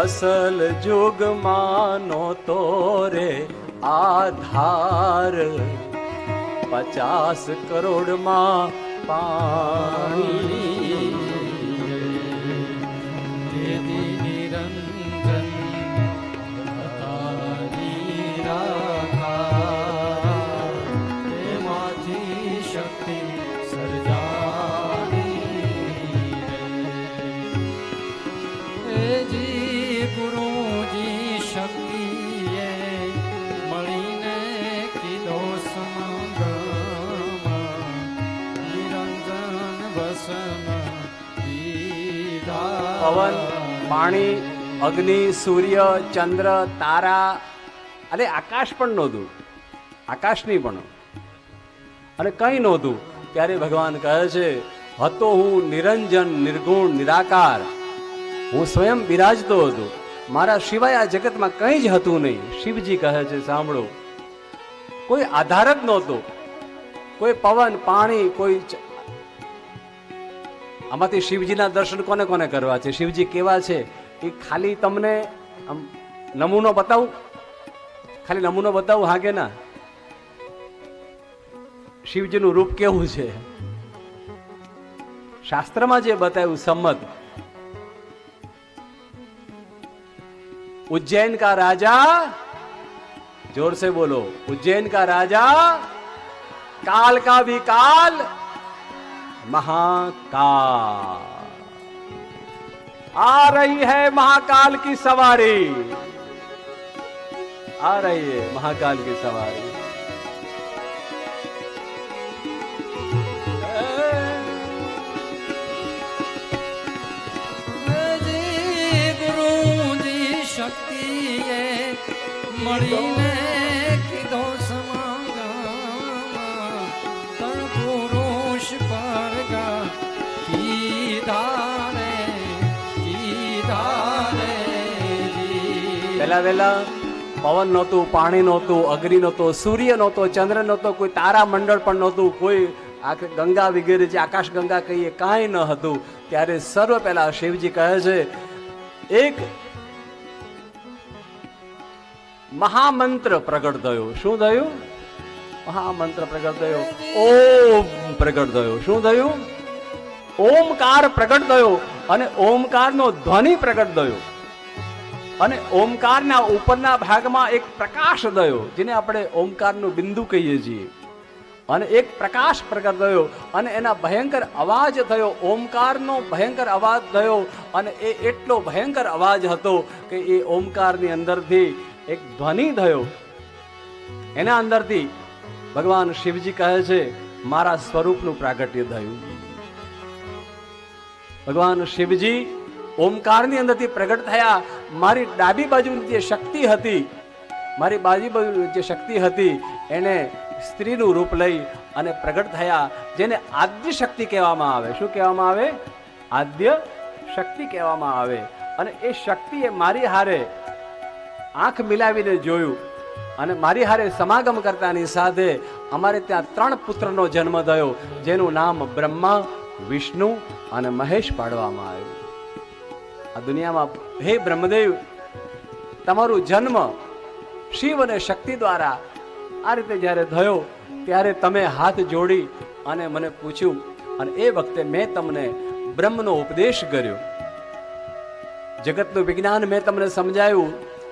અસલ જુગમાનો તોરે આધાર. પચાસ કરોડમાં પાણી પવન, પાણી, અગ્નિ, સૂર્ય, ચંદ્ર, તારા અને આકાશ પણ નહોતું. આકાશની પણ. અને કંઈ નહોતું. ત્યારે ભગવાન કહે છે, હતો હું નિરંજન, નિર્ગુણ, નિરાકાર. હું સ્વયં બિરાજતો હતો. મારા સિવાય આ જગતમાં કંઈ જ હતું નહીં. શિવજી કહે છે, સાંભળો. કોઈ આધાર જ નહોતો. કોઈ પવન, પાણી, કોઈ આમાંથી શિવજીના દર્શન કોને કોને કરવા છે શિવજી કેવા છે એ ખાલી તમને આમ નમૂનો બતાવું ખાલી નમૂનો બતાવું હા કે ના શિવજીનું રૂપ કેવું છે શાસ્ત્રમાં જે બતાવ્યું સંમત उज्जैन का राजा जोर से बोलो उज्जैन का राजा काल का भी काल महाकाल। आ रही है महाकाल की सवारी। आ रही है महाकाल की सवारी। गुरु जी शक्ति मणि में પહેલા વહેલા પવન નહોતું, પાણી નહોતું, અગ્નિ નહોતો, સૂર્ય નહોતો, ચંદ્ર નહોતો, કોઈ તારા મંડળ પણ નહોતું, કોઈ આ ગંગા વગેરે જે આકાશ ગંગા કહીએ કાંઈ ન હતું. ત્યારે સર્વ પહેલા શિવજી કહે છે, એક મહામંત્ર પ્રગટ થયો. શું થયું? મહામંત્ર પ્રગટ થયો. ઓમ પ્રગટ થયો. શું થયું? ઓમકાર પ્રગટ થયો અને ઓમકારનો ધ્વનિ પ્રગટ થયો. અને ઓમકારના ઉપરના ભાગમાં એક પ્રકાશ થયો, જેને આપણે ઓમકારનું બિંદુ કહીએ છીએ. અને એક પ્રકાશ પ્રગટ થયો અને એના ભયંકર અવાજ થયો. ઓમકારનો ભયંકર અવાજ થયો અને એ એટલો ભયંકર અવાજ હતો કે એ ઓમકારની અંદરથી એક ધ્વનિ થયો. એના અંદરથી ભગવાન શિવજી કહે છે, મારા સ્વરૂપનું પ્રાગટ્ય થયું. ભગવાન શિવજી ઓમકારની અંદરથી પ્રગટ થયા. મારી ડાબી બાજુની જે શક્તિ હતી, મારી બાજી બાજુ જે શક્તિ હતી, એને સ્ત્રીનું રૂપ લઈ અને પ્રગટ થયા, જેને આદ્ય શક્તિ કહેવામાં આવે. શું કહેવામાં આવે? આદ્ય શક્તિ કહેવામાં આવે. અને એ શક્તિએ મારી હારે આંખ મિલાવીને જોયું. અને મારી હારે સમાગમ કરતાની સાથે અમારે ત્યાં ત્રણ પુત્રનો જન્મ થયો, જેનું નામ બ્રહ્મા, વિષ્ણુ અને મહેશ પાડવામાં આવ્યું. આ દુનિયામાં હે બ્રહ્મદેવ, તમારું જન્મ શિવ અને શક્તિ દ્વારા આ રીતે જ્યારે થયો, ત્યારે તમે હાથ જોડી અને મને પૂછ્યું, અને એ વખતે મેં તમને બ્રહ્મનો ઉપદેશ કર્યો. જગતનું વિજ્ઞાન મેં તમને સમજાયું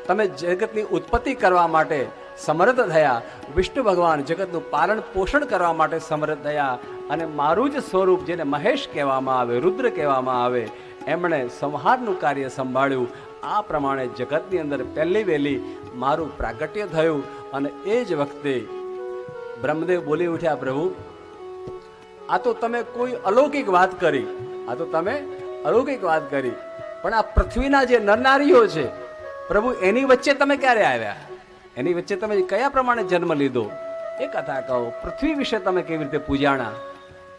તમે જગતની ઉત્પત્તિ કરવા માટે સમર્થ થયા. વિષ્ણુ ભગવાન જગતનું પાલન પોષણ કરવા માટે સમર્થ થયા. અને મારું જ સ્વરૂપ જેને મહેશ કહેવામાં આવે, રુદ્ર કહેવામાં આવે, એમણે સંહારનું કાર્ય સંભાળ્યું. આ પ્રમાણે જગતની અંદર પહેલી વહેલી મારું પ્રાગટ્ય થયું. અને એ જ વખતે બ્રહ્મદેવ બોલી ઉઠ્યા, પ્રભુ, આ તો તમે કોઈ અલૌકિક વાત કરી. આ તો તમે અલૌકિક વાત કરી. પણ આ પૃથ્વીના જે નરનારીઓ છે પ્રભુ, એની વચ્ચે તમે ક્યારે આવ્યા? એની વચ્ચે તમે કયા પ્રમાણે જન્મ લીધો? એ કથા કહો. પૃથ્વી વિશે તમે કેવી રીતે પૂજાણા?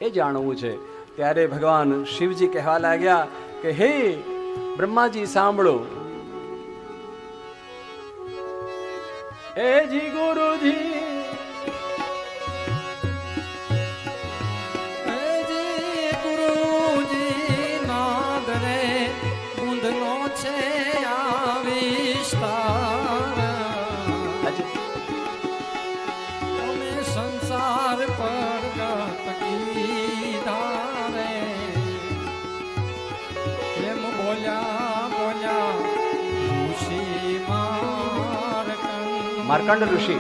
એ જાણવું છે. ત્યારે ભગવાન શિવજી કહેવા લાગ્યા કે, હે બ્રહ્માજી, સાંભળો. એ જી ગુરુજી ಮಾರ್ಕಂಡ ಋಷಿ.